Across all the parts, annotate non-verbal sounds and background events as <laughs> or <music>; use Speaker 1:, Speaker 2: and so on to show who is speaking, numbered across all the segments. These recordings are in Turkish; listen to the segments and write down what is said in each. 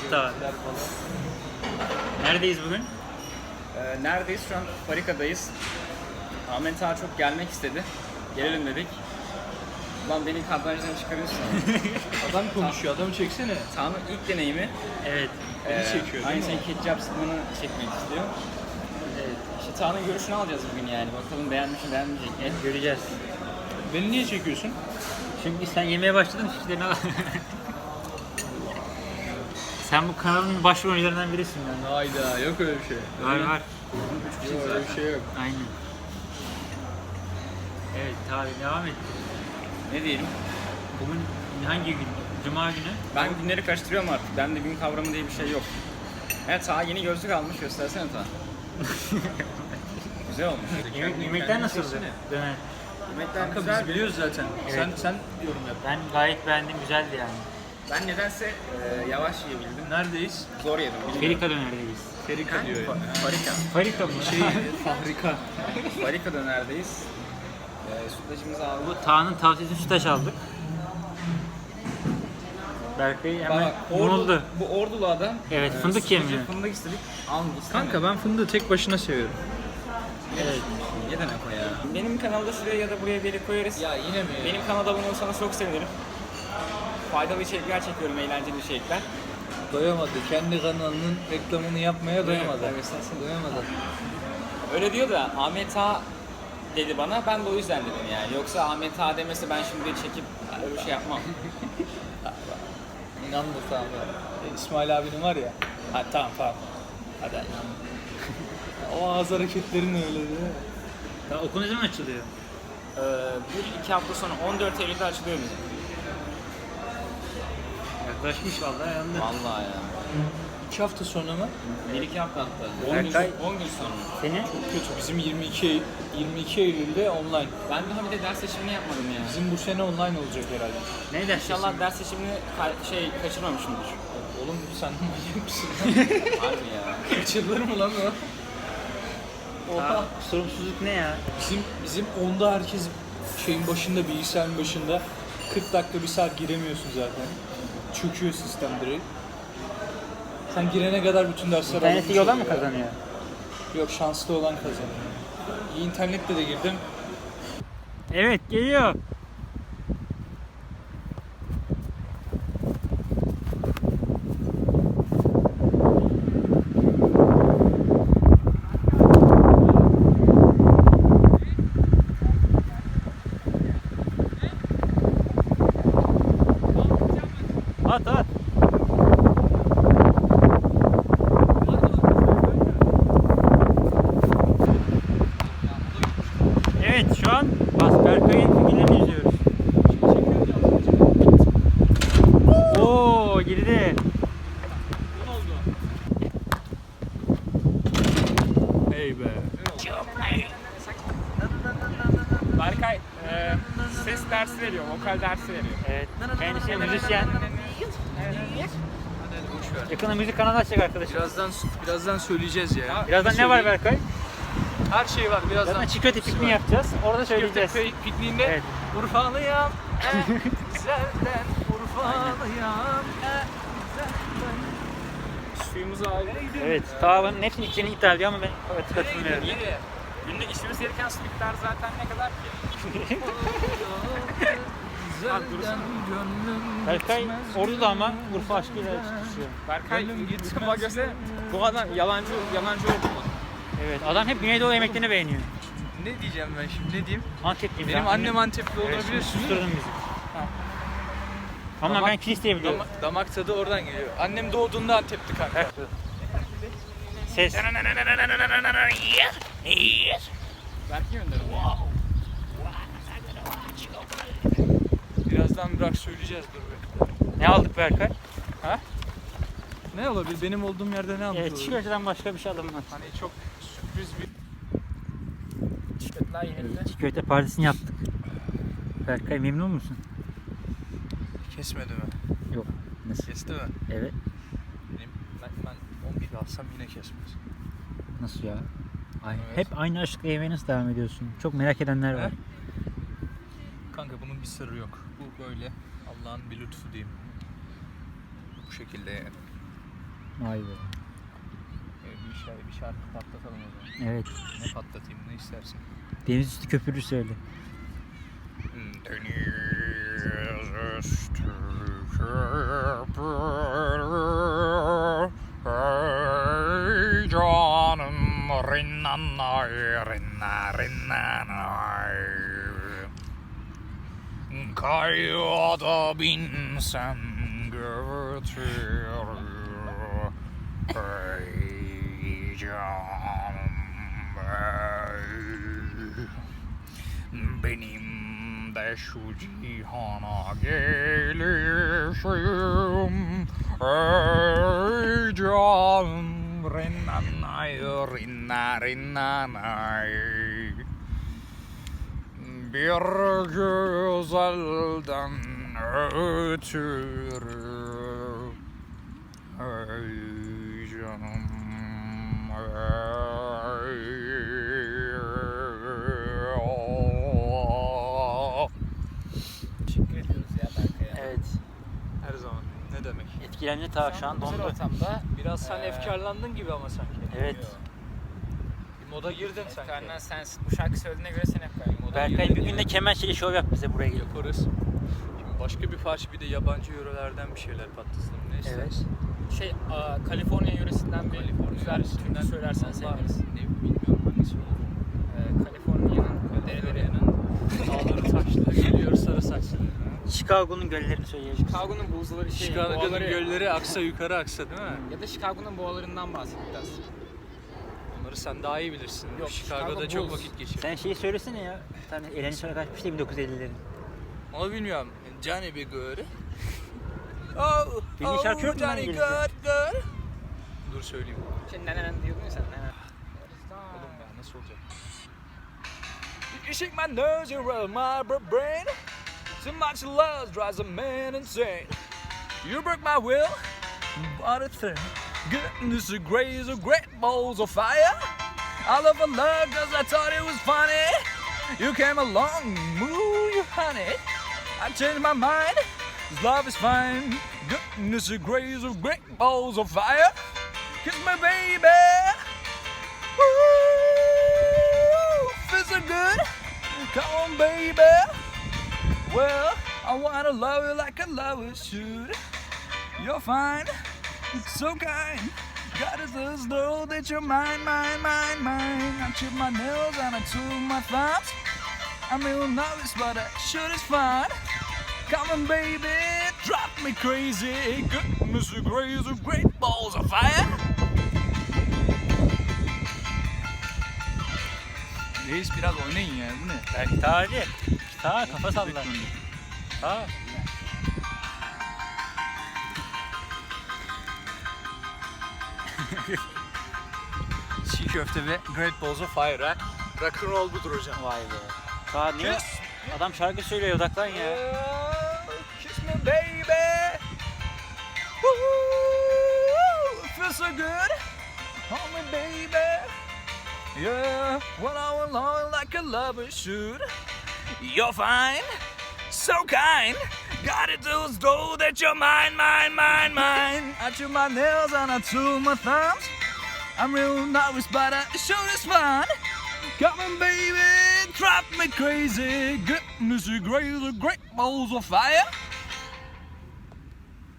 Speaker 1: Evet daha. Neredeyiz bugün?
Speaker 2: Ee, neredeyiz? Şu an Farika'dayız. Ahmet Ağa çok gelmek istedi. Gelelim dedik. Lan beni kadrajdan çıkarıyorsun. <laughs>
Speaker 3: Adam konuşuyor, adamı çeksene.
Speaker 2: Tanrı ilk deneyimi.
Speaker 1: Evet.
Speaker 3: Beni
Speaker 2: Ee,
Speaker 3: çekiyor, değil
Speaker 2: Aynı
Speaker 3: mi
Speaker 2: senin ketçap sıkmanı çekmek istiyor. Evet. İşte Tanrı'nın görüşünü alacağız bugün yani. Bakalım beğenmiş mi beğenmeyecek mi?
Speaker 1: Göreceğiz.
Speaker 3: Beni niye çekiyorsun?
Speaker 1: Çünkü sen yemeye başladın fikirlerini al. <laughs> sen bu kanalın başrol oyuncularından birisin yani.
Speaker 3: Hayda, yok öyle bir şey.
Speaker 1: Var var.
Speaker 3: Yok öyle bir şey yok.
Speaker 1: Aynen. Evet tabi devam et.
Speaker 2: Ne diyelim?
Speaker 1: Bugün hangi gün? Cuma günü.
Speaker 2: Ben günleri karıştırıyorum artık. Bende gün kavramı diye bir şey yok. Evet Ta yeni gözlük almış. Göstersene Ta. <laughs> Güzel olmuş.
Speaker 1: Yemek, yemekler nasıldı? Döner.
Speaker 2: Yemekler
Speaker 3: Kanka
Speaker 2: güzel.
Speaker 3: biz biliyoruz zaten.
Speaker 1: Evet.
Speaker 3: Sen sen yorum yap.
Speaker 1: Ben gayet beğendim, güzeldi yani.
Speaker 2: Ben nedense e, yavaş yiyebildim.
Speaker 3: Neredeyiz?
Speaker 2: Zor yedim. bilmiyorum.
Speaker 1: Ferika dönerdeyiz.
Speaker 3: Ferika diyor ya.
Speaker 2: Farika.
Speaker 1: Farika mı?
Speaker 3: Şey, <laughs> fabrika.
Speaker 2: Farika dönerdeyiz. E, sütlacımızı aldık.
Speaker 1: Bu Tağ'ın tavsiyesini sütaş aldık. Berkay hemen
Speaker 2: Bak, ordu, bu ordulu adam.
Speaker 1: Evet,
Speaker 2: e,
Speaker 1: fındık
Speaker 2: sütlacı
Speaker 1: yemiyor.
Speaker 2: Fındık istedik. Almıyor.
Speaker 3: Kanka ben fındığı tek başına seviyorum.
Speaker 1: Evet.
Speaker 2: Ne demek o ya? Benim kanalda şuraya ya da buraya bir yere koyarız.
Speaker 3: Ya yine mi?
Speaker 2: Benim kanalda abone olursanız çok sevinirim. Faydalı içerikler çekiyorum, eğlenceli içerikler.
Speaker 3: Doyamadı. Kendi kanalının reklamını yapmaya doyamadı.
Speaker 2: tabii, sensin.
Speaker 3: Doyamadı.
Speaker 2: Öyle diyor da Ahmet Ağa dedi bana, ben de o yüzden dedim yani. Yoksa Ahmet Ağa demese ben şimdi çekip öyle bir şey yapmam. <laughs>
Speaker 3: İnanma tamam. İsmail abinin var ya. Ha tamam tamam. Hadi hadi. o ağız hareketlerin öyle değil mi?
Speaker 1: Daha okul ne zaman açılıyor?
Speaker 2: Ee, bir iki hafta sonra 14 Eylül'de açılıyor bizim.
Speaker 1: Yaklaşmış vallahi yandı.
Speaker 2: Vallahi ya.
Speaker 3: İki hafta sonra mı?
Speaker 2: Bir iki hafta hatta. 10 gün,
Speaker 1: Berkay-
Speaker 2: 10 gün sonra.
Speaker 1: Senin?
Speaker 3: Kötü. Bizim 22 22 Eylül'de online.
Speaker 2: Ben daha bir de ders seçimini yapmadım ya.
Speaker 3: Bizim bu sene online olacak herhalde.
Speaker 1: Ne ders
Speaker 2: İnşallah ders seçimini ka- şey kaçırmamışımdır.
Speaker 3: Oğlum sen manyak mısın? <laughs>
Speaker 2: Harbi ya.
Speaker 3: Kaçırılır mı lan o?
Speaker 1: Oha. Sorumsuzluk ne ya?
Speaker 3: Bizim bizim onda herkes şeyin başında bilgisayarın başında 40 dakika bir saat giremiyorsun zaten. Çöküyor sistem direkt. Sen girene kadar bütün dersler
Speaker 1: İnterneti
Speaker 3: alınmış
Speaker 1: yoldan mı
Speaker 3: oluyor.
Speaker 1: kazanıyor?
Speaker 3: Yok şanslı olan kazanıyor. İyi internette de girdim.
Speaker 1: Evet geliyor. At at. Evet şu an Basberkay'ın filmlerini izliyoruz. Oo girdi.
Speaker 3: Hey be.
Speaker 2: Berkay e, ses dersi veriyor, vokal dersi veriyor.
Speaker 1: Evet. Kendisi müzisyen. Yakında müzik kanalı açacak arkadaşım.
Speaker 3: Birazdan birazdan söyleyeceğiz ya.
Speaker 1: Birazdan ne var Berkay?
Speaker 3: Her şey var birazdan.
Speaker 1: Birazdan köfte pikniği yapacağız. Orada söyleyeceğiz.
Speaker 3: Köfte pikniğinde
Speaker 1: Evet.
Speaker 3: Urfalıyam <laughs> en güzelden Urfalıyam en güzelden.
Speaker 2: Suyumuzu aldık.
Speaker 1: Evet. Tağvanın hepsini içeceğini iddia ediyor ama ben evet, katılmıyorum.
Speaker 2: Günlük içmemiz gereken su miktarı zaten ne kadar ki? <laughs>
Speaker 3: Gönlüm
Speaker 1: Berkay orada da ama Urfa aşkıyla tutuşuyor.
Speaker 2: Berkay tıkma göze bu adam yalancı yalancı oldu mu?
Speaker 1: Evet. Adam hep Güneydoğu yemeklerini beğeniyor.
Speaker 3: Ne diyeceğim ben şimdi ne diyeyim?
Speaker 1: Antepliyim.
Speaker 3: Benim
Speaker 1: ben.
Speaker 3: annem Antepli
Speaker 1: Evet,
Speaker 3: olabilir.
Speaker 1: susturdun bizi. Ama
Speaker 3: Damak-
Speaker 1: ben kilis diye biliyorum.
Speaker 3: Damak, damak tadı oradan geliyor. Annem doğduğunda Antep'ti kanka.
Speaker 1: Ses.
Speaker 2: Berkay gönderin.
Speaker 3: Birazdan bir rock söyleyeceğiz dur be.
Speaker 1: Ne aldık Berkay?
Speaker 3: Ne olabilir? Benim olduğum yerde ne anlatılır?
Speaker 1: Evet, köfteden başka bir şey alınmaz.
Speaker 3: Hani çok sürpriz bir...
Speaker 2: Çikolatlar yenildi.
Speaker 1: Köfte partisini yaptık. Berkay memnun musun?
Speaker 3: Kesmedi mi?
Speaker 1: Yok. Nasıl?
Speaker 3: Kesti mi?
Speaker 1: Evet.
Speaker 3: Benim, ben, ben 11 alsam yine kesmez.
Speaker 1: Nasıl ya? Ay,
Speaker 3: Evet.
Speaker 1: Hep aynı aşkla yemeğe nasıl devam ediyorsun? Çok merak edenler var.
Speaker 3: Bir sırrı yok. Bu böyle Allah'ın bir lütfu diyeyim. Bu şekilde yani.
Speaker 1: Vay be.
Speaker 3: Bir, şey, bir şarkı patlatalım o zaman.
Speaker 1: Evet.
Speaker 3: Ne patlatayım ne istersin?
Speaker 1: Deniz üstü köpürür söyle.
Speaker 3: Deniz üstü köpürür Ey canım rinnanay rinna rinnanay Kayada binsem götürür Ey canım ey benim de şu cihana gelişim. Ey canım rinnanay rinna rinnanay Bir güzelden ötürü Ey canım ey
Speaker 2: Teşekkür ediyoruz ya Berkay'a.
Speaker 1: Evet.
Speaker 3: Her zaman. Ne demek?
Speaker 1: Etkilendi ta şu an
Speaker 2: Güzel
Speaker 1: dondu.
Speaker 2: ortamda.
Speaker 3: Biraz sen
Speaker 2: Ee,
Speaker 3: efkarlandın gibi ama sanki.
Speaker 1: Evet.
Speaker 3: Bir moda girdin sanki.
Speaker 2: Efkarlanan sensin. Bu şarkı söylediğine göre sen efkarlanın.
Speaker 1: Berkay bir gün de
Speaker 3: gibi.
Speaker 1: kemençeli şov yap bize buraya gelip.
Speaker 3: yaparız. Şimdi başka bir parça bir de yabancı yörelerden bir şeyler patlatalım. Ne
Speaker 1: Evet.
Speaker 2: Şey, aa, Kaliforniya yöresinden bir güzel türkü söylersen seviniriz.
Speaker 3: Ne bilmiyorum hangisi olur.
Speaker 2: Ee, Kaliforniya'nın dereleri.
Speaker 3: Dağları taşları geliyor sarı saçlı.
Speaker 1: Chicago'nun göllerini söyleyeceğiz.
Speaker 2: Chicago'nun buzları şey,
Speaker 3: Chicago'nun
Speaker 2: boğaları-
Speaker 3: gölleri aksa yukarı aksa değil mi?
Speaker 2: Ya da Chicago'nun boğalarından bahset biraz.
Speaker 3: Onları sen daha iyi bilirsin.
Speaker 2: Yok,
Speaker 3: Chicago'da
Speaker 2: Chicago
Speaker 3: çok
Speaker 2: Bulls.
Speaker 3: vakit geçirdim.
Speaker 1: Sen şeyi söylesene ya. Bir tane eğlence şarkı açmıştı 1950'lerin.
Speaker 3: Onu bilmiyorum. Johnny be good. <laughs> Oh,
Speaker 1: Bildiğin şarkı yok mu lan
Speaker 3: Johnny
Speaker 1: İngilizce?
Speaker 3: good, good. Dur söyleyeyim.
Speaker 2: Şey nenen diyordun ya sen nenen.
Speaker 3: Oğlum ya nasıl olacak? You shake my nose, you roll my br- brain. So much love drives a man insane. You broke my will, but a thing. Goodness grace of great balls of fire. I love a love cause I thought it was funny. You came along, move you honey. I changed my mind, 'cause love is fine. Goodness grace of great balls of fire. Kiss me baby. Feels so good. Come on, baby. Well, I wanna love you like a lover should. You're fine, so kind. Got it so slow that you're mine, mine, mine, mine. I chip my nails and I tool my thumbs. I'm real novice, but I sure is fun. Come on, baby, drop me crazy. Goodness grace of great balls of fire. Reis biraz oynayın ya bu ne?
Speaker 1: Belki ta hadi. Ta kafa salla. Ta. <laughs>
Speaker 3: Çiğ köfte ve Great Balls of Fire ha. Rock'n'roll budur hocam.
Speaker 1: Vay be. Ta ne?
Speaker 3: Kiss.
Speaker 1: Adam şarkı söylüyor odaklan ya.
Speaker 3: Kiss me baby. Woo, feels so good. Hold me baby. Yeah, when I love like a lover should. You're fine, so kind. Got it to slow that you're mine, mine, mine, mine. I chew my nails and I chew my thumbs. I'm real novice, but I sure is fun. Come on, baby, drop me crazy. Goodness you gracious, great balls of fire.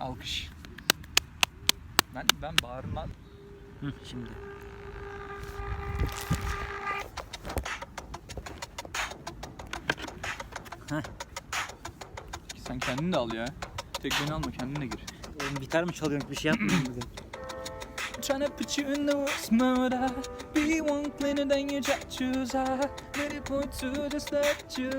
Speaker 3: Alkış. Ben ben bağırmam.
Speaker 1: Hı, şimdi.
Speaker 3: Sen kendin de al ya. Tek beni alma kendin de gir.
Speaker 1: Oğlum gitar mı çalıyorum? Bir şey yapmıyorum bugün.
Speaker 3: Trying to put you in the worst mood. I be one cleaner than you try to choose. I it point to just let you.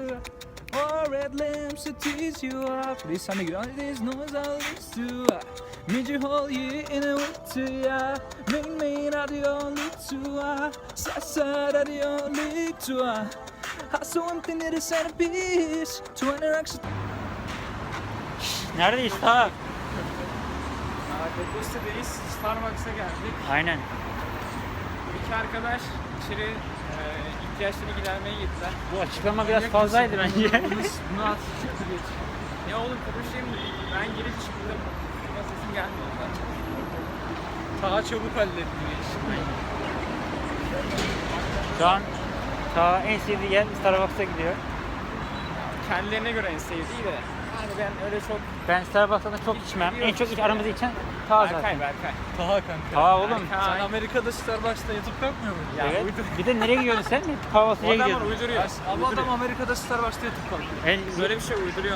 Speaker 3: Or red lamps to tease you up. This time you all these noise I used to. I made you whole year in a winter. Yeah. Made me out the only two. I side out the only two. I I saw something that is centerpiece. 20 racks.
Speaker 1: Neredeyiz ta?
Speaker 2: Deposte'deyiz. Starbucks'a geldik.
Speaker 1: Aynen.
Speaker 2: İki arkadaş içeri e, ihtiyaçlarını gidermeye gittiler.
Speaker 1: Bu açıklama biraz fazlaydı bence.
Speaker 2: Bunu, bunu at. Geç. Ya oğlum konuşayım dedim. Ben girip çıktım. Ama sesim gelmiyor.
Speaker 3: Daha çabuk halletti iş.
Speaker 1: Şu an ta en sevdiği yer Starbucks'a gidiyor.
Speaker 2: Kendilerine göre en sevdiği de. Ben öyle çok...
Speaker 1: Ben Starbucks'tan çok içmem. En çok iç aramızda içen ta
Speaker 2: Berkay,
Speaker 1: zaten.
Speaker 2: Berkay.
Speaker 3: Taha kanka.
Speaker 1: Ta oğlum.
Speaker 2: Berkay.
Speaker 3: Sen Amerika'da Starbucks'ta yatıp kalkmıyor muydun?
Speaker 2: Ya
Speaker 1: evet.
Speaker 2: uydur.
Speaker 1: Bir de nereye gidiyorsun sen? Kahvaltıya
Speaker 2: adamlar
Speaker 1: gidiyorsun.
Speaker 2: uyduruyor.
Speaker 3: Ama adam Amerika'da Starbucks'ta yatıp kalkıyor.
Speaker 1: En,
Speaker 2: Böyle bir şey uyduruyor.